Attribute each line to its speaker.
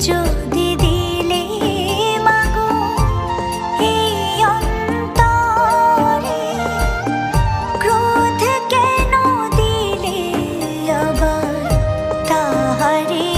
Speaker 1: যদি দিলে মাগো এই অন্তরে ক্রোধ কেন দিলে আবার তাহারে?